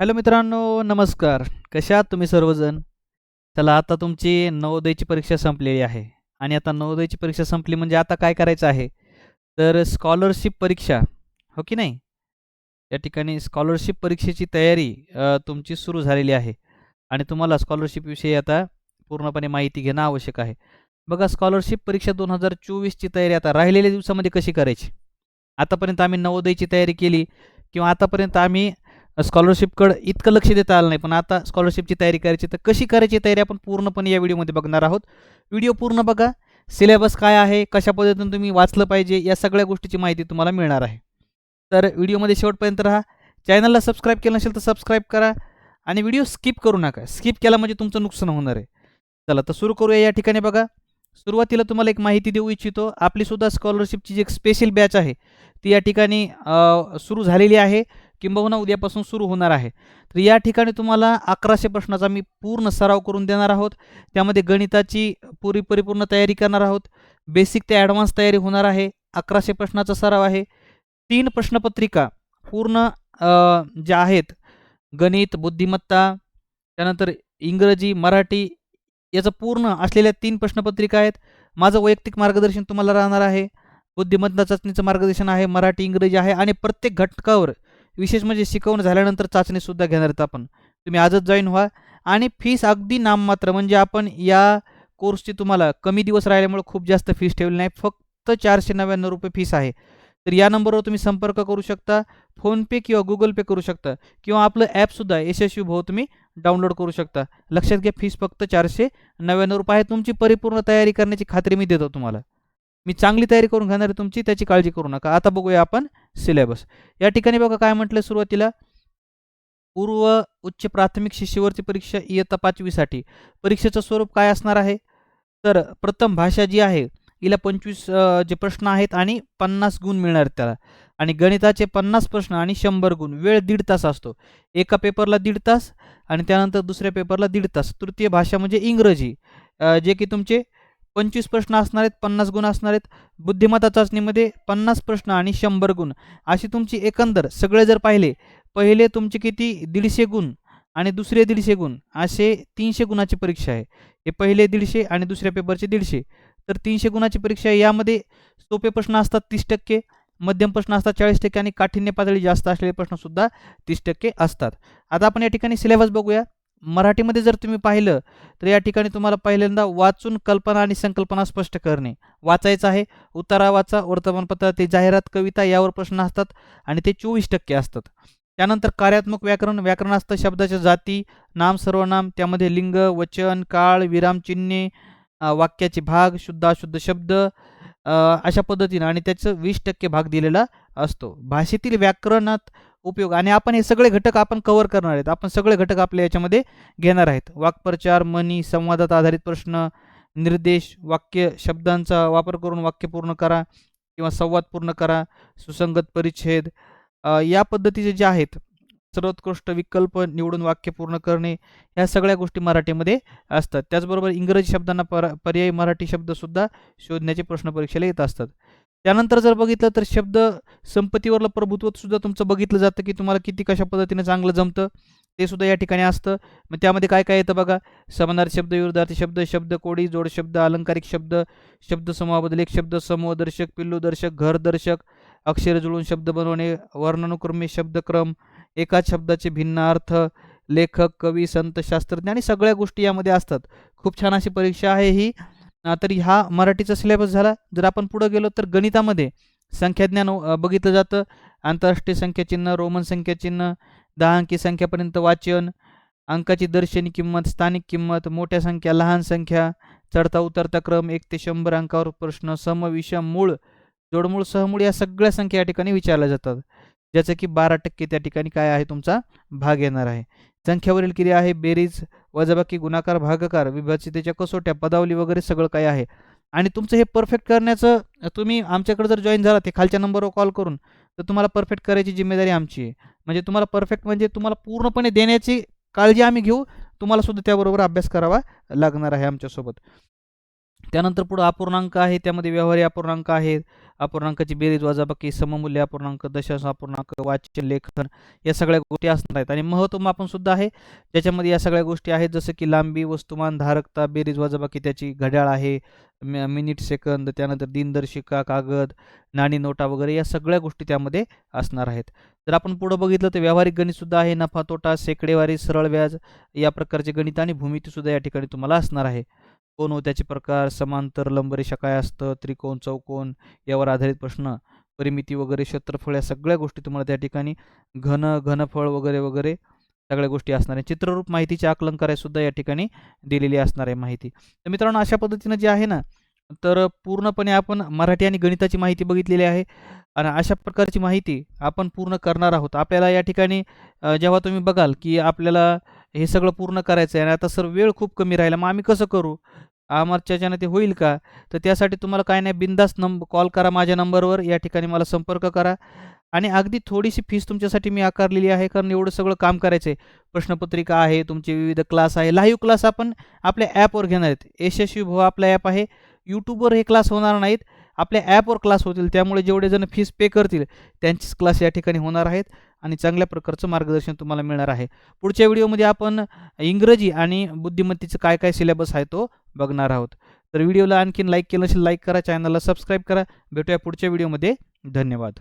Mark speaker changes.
Speaker 1: Hello मित्रांनो नमस्कार. कशा आहात तुम्ही सर्वजण? चला आता तुमची नवोदयची परीक्षा संपलेली आहे. आणि आता नवोदयची परीक्षा संपली म्हणजे आता काय करायचं आहे? तर स्कॉलरशिप परीक्षा हो की नाही? या ठिकाणी स्कॉलरशिप परीक्षेची तयारी तुमची सुरू झालेली आहे. आणि तुम्हाला स्कॉलरशिपविषयी आता पूर्णपणे माहिती घेणं आवश्यक आहे. बघा स्कॉलरशिप परीक्षा दोन हजार चोवीसची तयारी आता राहिलेल्या दिवसामध्ये कशी करायची? आतापर्यंत आम्ही नवोदयची तयारी केली किंवा आतापर्यंत आम्ही स्कॉलरशिपकडं इतकं लक्ष देता आलं नाही. पण आता स्कॉलरशिपची तयारी करायची तर कशी करायची तयारी आपण पूर्णपणे या व्हिडिओमध्ये बघणार आहोत. व्हिडिओ पूर्ण बघा. सिलेबस काय आहे? कशा पद्धतीने तुम्ही वाचलं पाहिजे? या सगळ्या गोष्टीची माहिती तुम्हाला मिळणार आहे. तर व्हिडिओमध्ये शेवटपर्यंत राहा. चॅनलला सबस्क्राईब केलं नसेल तर सबस्क्राईब करा. आणि व्हिडिओ स्किप करू नका. स्किप केला म्हणजे तुमचं नुकसान होणार आहे. चला तर सुरू करूया. या ठिकाणी बघा. सुरुवातीला तुम्हाला एक माहिती देऊ इच्छितो. आपलीसुद्धा स्कॉलरशिपची जी एक स्पेशल बॅच आहे ती या ठिकाणी सुरू झालेली आहे. किंबहुना उद्यापासून सुरू होणार आहे. तर या ठिकाणी तुम्हाला अकराशे प्रश्नाचा मी पूर्ण सराव करून देणार आहोत. त्यामध्ये गणिताची पुरी परिपूर्ण तयारी करणार आहोत. बेसिक ते ॲडव्हान्स तयारी होणार आहे. अकराशे प्रश्नाचा सराव आहे. तीन प्रश्नपत्रिका पूर्ण ज्या आहेत गणित बुद्धिमत्ता त्यानंतर इंग्रजी मराठी याचं पूर्ण असलेल्या तीन प्रश्नपत्रिका आहेत. माझं वैयक्तिक मार्गदर्शन तुम्हाला राहणार आहे. बुद्धिमत्ता चाचणीचं मार्गदर्शन आहे. मराठी इंग्रजी आहे. आणि प्रत्येक घटकावर विशेष म्हणजे शिकवून झाल्यानंतर चाचणीसुद्धा घेणार आहेत आपण. तुम्ही आजच जॉईन व्हा. आणि फीस अगदी नाममात्र म्हणजे आपण या कोर्सची तुम्हाला कमी दिवस राहिल्यामुळे खूप जास्त फीस ठेवली नाही. फक्त चारशे नव्याण्णव रुपये फीस आहे. तर या नंबरवर तुम्ही संपर्क करू शकता. फोनपे किंवा गुगल पे करू शकता. किंवा आपलं ॲपसुद्धा यशस्वी भाऊ तुम्ही डाउनलोड करू शकता. लक्षात घ्या फीस फक्त चारशे नव्याण्णव रुपये आहे तुमची परिपूर्ण तयारी करण्याची खात्री मी देतो तुम्हाला. मी चांगली तयारी करून घेणार आहे तुमची त्याची काळजी करू नका. आता बघूया आपण सिलेबस. या ठिकाणी बघा काय म्हटलं सुरुवातीला? पूर्व उच्च प्राथमिक शिष्यवृत्ती परीक्षा इयत्ता पाचवीसाठी. परीक्षेचं स्वरूप काय असणार आहे? तर प्रथम भाषा जी आहे हिला पंचवीस जे प्रश्न आहेत आणि पन्नास गुण मिळणार त्याला. आणि गणिताचे पन्नास प्रश्न आणि शंभर गुण. वेळ दीड तास असतो. एका पेपरला दीड तास आणि त्यानंतर दुसऱ्या पेपरला दीड तास. तृतीय भाषा म्हणजे इंग्रजी. जे की तुमचे पंचवीस प्रश्न असणार आहेत पन्नास गुण असणार आहेत. बुद्धिमत्ता चाचणीमध्ये पन्नास प्रश्न आणि शंभर गुण. अशी तुमची एकंदर सगळे जर पाहिले पहिले तुमचे किती? दीडशे गुण आणि दुसरे दीडशे गुण. असे तीनशे गुणाची परीक्षा आहे. हे पहिले दीडशे आणि दुसऱ्या पेपरचे दीडशे. तर तीनशे गुणाची परीक्षा आहे. यामध्ये सोपे प्रश्न असतात तीस टक्के मध्यम प्रश्न असतात चाळीस टक्के आणि काठिण्य पातळी जास्त असलेले प्रश्नसुद्धा तीस टक्के असतात. आता आपण या ठिकाणी सिलेबस बघूया. मराठीमध्ये जर तुम्ही पाहिलं तर या ठिकाणी तुम्हाला पहिल्यांदा वाचून कल्पना आणि संकल्पना स्पष्ट करणे. वाचायचं आहे उतारा वाचा वर्तमानपत्र ते जाहिरात कविता यावर प्रश्न असतात आणि ते चोवीस टक्के असतात. त्यानंतर कार्यात्मक व्याकरण व्याकरण असतं शब्दाच्या जाती नाम सर्वनाम त्यामध्ये लिंग वचन काळ विरामचिन्हे वाक्याचे भाग शुद्ध अशुद्ध शब्द अशा पद्धतीनं आणि त्याचं वीस टक्के भाग दिलेला असतो. भाषेतील व्याकरणात उपयोग. आणि आपण हे सगळे घटक आपण कव्हर करणार आहेत. आपण सगळे घटक आपल्या याच्यामध्ये घेणार आहेत. वाक्प्रचार मनी संवादात आधारित प्रश्न निर्देश वाक्य शब्दांचा वापर करून वाक्य पूर्ण करा किंवा संवाद पूर्ण करा सुसंगत परिच्छेद या पद्धतीचे जे आहेत सर्वोत्कृष्ट विकल्प निवडून वाक्य पूर्ण करणे ह्या सगळ्या गोष्टी मराठीमध्ये असतात. त्याचबरोबर इंग्रजी शब्दांना पर पर्यायी मराठी शब्दसुद्धा शोधण्याचे प्रश्न परीक्षेला येत असतात. त्यानंतर जर बघितलं तर शब्द संपत्तीवरलं प्रभुत्व सुद्धा तुमचं बघितलं जातं की तुम्हाला किती कशा पद्धतीने चांगलं जमतं ते सुद्धा या ठिकाणी असतं. मग त्यामध्ये काय काय येतं बघा? समानार्थी शब्द विरुद्धार्थी शब्द शब्द कोडी जोड शब्द अलंकारिक शब्द शब्द समूहाबद्दल एक शब्द समूहदर्शक पिल्लूदर्शक घरदर्शक अक्षर जुळून शब्द बनवणे वर्णनुक्रमे शब्दक्रम एकाच शब्दाचे भिन्न अर्थ लेखक कवी संत शास्त्रज्ञ आणि सगळ्या गोष्टी यामध्ये असतात. खूप छान अशी परीक्षा आहे ही. तर हा मराठीचा सिलेबस झाला. जर आपण पुढं गेलो तर गणितामध्ये संख्याज्ञान बघितलं जातं. आंतरराष्ट्रीय संख्याचिन्ह रोमन संख्याचिन्ह दहा अंकी संख्यापर्यंत वाचन अंकाची दर्शनी किंमत स्थानिक किंमत मोठ्या संख्या लहान संख्या चढता उतरता क्रम एक ते शंभर अंकावर प्रश्न सम विषम मूळ जोडमूळ सहमूळ या सगळ्या संख्या या ठिकाणी विचारल्या जातात. ज्याचं की बारा टक्के त्या ठिकाणी काय आहे तुमचा भाग येणार आहे. संख्यावरील क्रिया आहे बेरीज वजाबाकी गुणाकार भागाकार विभाजितेच्या कसोट्या पदावली वगैरे सगळं काय आहे. आणि तुमचं हे परफेक्ट करण्याचं तुम्ही आमच्याकडे जर जॉईन झाला ते खालच्या नंबरवर कॉल करून तर तुम्हाला परफेक्ट करायची जिम्मेदारी आमची आहे. म्हणजे तुम्हाला परफेक्ट म्हणजे तुम्हाला पूर्णपणे देण्याची काळजी आम्ही घेऊ तुम्हाला सुद्धा त्याबरोबर अभ्यास करावा लागणार आहे आमच्यासोबत. त्यानंतर पुढं अपूर्णांक आहे त्यामध्ये व्यवहारी अपूर्णांक आहेत. अपूर्णांकाची बेरीज वजाबाकी सममूल्य अपूर्णांक दशांश अपूर्णांक वाच्य लेखन या सगळ्या गोष्टी असणार आहेत. आणि महत्त्व मापन सुद्धा आहे. ज्याच्यामध्ये या सगळ्या गोष्टी आहेत जसं की लांबी वस्तुमान धारकता बेरीज वजाबाकी त्याची घड्याळ आहे मिनिट सेकंद त्यानंतर दिनदर्शिका कागद नाणी नोटा वगैरे या सगळ्या गोष्टी त्यामध्ये असणार आहेत. जर आपण पुढं बघितलं तर व्यावहारिक गणितसुद्धा आहे. नफा तोटा शेकडेवारी सरळ व्याज या प्रकारचे गणित आणि भूमितीसुद्धा या ठिकाणी तुम्हाला असणार आहे. कोण व त्याचे प्रकार समांतर लंबरेषा काय असतं त्रिकोण चौकोन यावर आधारित प्रश्न परिमिती वगैरे क्षेत्रफळ या सगळ्या गोष्टी तुम्हाला त्या ठिकाणी घन घनफळ वगैरे वगैरे सगळ्या गोष्टी असणार आहे चित्ररूप माहितीचे आकलन करायसुद्धा या ठिकाणी दिलेली असणार आहे माहिती. तर मित्रांनो अशा पद्धतीनं जे आहे ना तर पूर्णपणे आपण मराठी आणि गणिताची माहिती बघितलेली आहे आणि अशा प्रकारची माहिती आपण पूर्ण करणार आहोत. आपल्याला या ठिकाणी जेव्हा तुम्ही बघाल की आपल्याला हे सगळं पूर्ण करायचं आहे आणि आता सर वेळ खूप कमी राहिला. मग आम्ही कसं करू? आमच्याच्यानं ते होईल का? तर त्यासाठी तुम्हाला काय नाही बिंदास नंब कॉल करा माझ्या नंबरवर. या ठिकाणी मला संपर्क करा. आणि अगदी थोडीशी फीस तुमच्यासाठी मी आकारलेली आहे कारण एवढं सगळं काम करायचं आहे प्रश्नपत्रिका आहे तुमचे विविध क्लास आहे. लाईव्ह क्लास आपण आपल्या ॲपवर घेणार आहेत. यशस्वी भव आपला ॲप आहे. यूट्यूबवर हे क्लास होणार नाहीत. आपल्या ॲपवर क्लास होतील. त्यामुळे जेवढे जण फीस पे करतील त्यांचीच क्लास या ठिकाणी होणार आहेत. आणि चांगल्या प्रकारचं मार्गदर्शन तुम्हाला मिळणार आहे. पुढच्या व्हिडिओमध्ये आपण इंग्रजी आणि बुद्धिमत्तेचं काय काय सिलेबस आहे तो बघणार आहोत. तर व्हिडिओला आणखीन लाईक केलं असेल लाईक करा. चॅनलला सबस्क्राईब करा. भेटूया पुढच्या व्हिडिओमध्ये. धन्यवाद.